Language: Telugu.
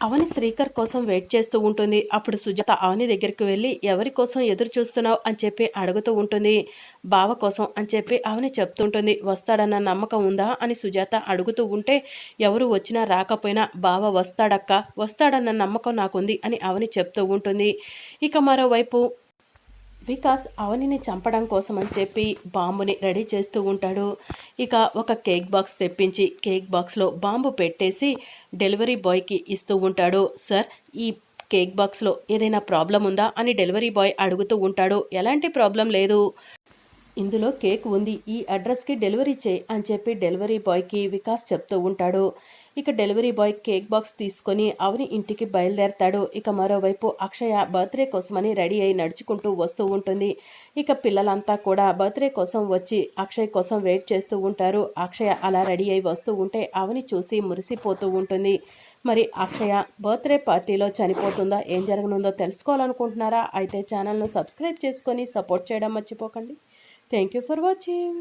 అవని శ్రీకర్ కోసం వెయిట్ చేస్తూ ఉంటుంది. అప్పుడు సుజాత అవని దగ్గరికి వెళ్ళి ఎవరి కోసం ఎదురు చూస్తున్నావు? అని చెప్పి అడుగుతూ ఉంటుంది. బావ కోసం అని చెప్పి అవని చెప్తుంటుంది. వస్తాడన్న నమ్మకం ఉందా? అని సుజాత అడుగుతూ ఉంటే ఎవరు వచ్చినా రాకపోయినా బావ వస్తాడక్క వస్తాడన్న నమ్మకం నాకుంది అని అవని చెప్తూ ఉంటుంది. ఇక మరోవైపు వికాస్ అవనిని చంపడం కోసం అని చెప్పి బాంబుని రెడీ చేస్తూ ఉంటాడు. ఇక ఒక కేక్ బాక్స్ తెప్పించి కేక్ బాక్స్లో బాంబు పెట్టేసి డెలివరీ బాయ్కి ఇస్తూ ఉంటాడు. సార్ ఈ కేక్ బాక్స్లో ఏదైనా ప్రాబ్లం ఉందా? అని డెలివరీ బాయ్ అడుగుతూ ఉంటాడు. ఎలాంటి ప్రాబ్లం లేదు. ఇందులో కేక్ ఉంది. ఈ అడ్రస్కి డెలివరీ చేయి అని చెప్పి డెలివరీ బాయ్కి వికాస్ చెప్తూ ఉంటాడు. ఇక డెలివరీ బాయ్ కేక్ బాక్స్ తీసుకొని అవని ఇంటికి బయలుదేరతాడు. ఇక మరోవైపు అక్షయ బర్త్డే కోసమని రెడీ అయి నడుచుకుంటూ వస్తూ ఉంటుంది. ఇక పిల్లలంతా కూడా బర్త్డే కోసం వచ్చి అక్షయ్ కోసం వెయిట్ చేస్తూ ఉంటారు. అక్షయ అలా రెడీ అయి వస్తూ ఉంటే అవని చూసి మురిసిపోతూ ఉంటుంది. మరి అక్షయ బర్త్డే పార్టీలో చనిపోతుందా? ఏం జరగనుందో తెలుసుకోవాలనుకుంటున్నారా? అయితే ఛానల్ను సబ్స్క్రైబ్ చేసుకొని సపోర్ట్ చేయడం మర్చిపోకండి. Thank you for watching.